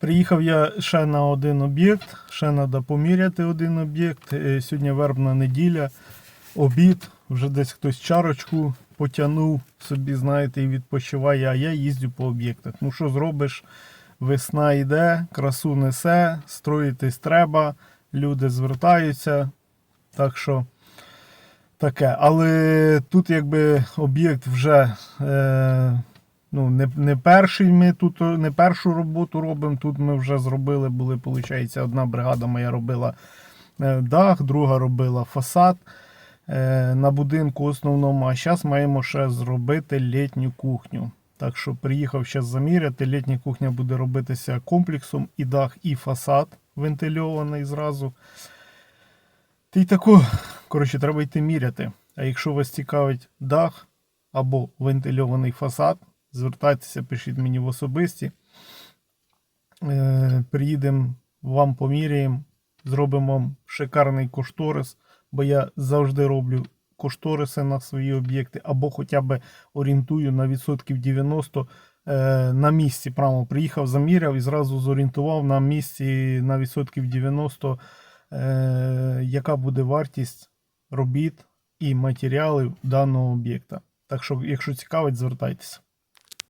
Приїхав я ще на один об'єкт, ще треба поміряти один об'єкт. Е, Сьогодні вербна неділя, обід, вже десь хтось чарочку потягнув собі, знаєте, і відпочиває, а я їздю по об'єктах. Ну що зробиш? Весна йде, красу несе, строїтись треба, люди звертаються. Так що таке. Але тут якби об'єкт вже е, ну, не, не перший ми тут не першу роботу робимо. Тут ми вже зробили, були, виходить, одна бригада моя робила е, дах, друга робила фасад е, на будинку основному. А зараз маємо ще зробити літню кухню. Так що приїхав зараз заміряти. Літня кухня буде робитися комплексом і дах, і фасад вентильований зразу. Та й тако, коротше, треба йти міряти. А якщо вас цікавить дах або вентильований фасад, звертайтеся, пишіть мені в особисті. Е, приїдемо, вам поміряємо, зробимо шикарний кошторис, бо я завжди роблю кошториси на свої об'єкти, або хоча б орієнтую на відсотків 90 е, на місці. Прямо приїхав, заміряв і зразу зорієнтував на місці на відсотків 90, е, яка буде вартість робіт і матеріалів даного об'єкта. Так що, якщо цікавить, звертайтеся.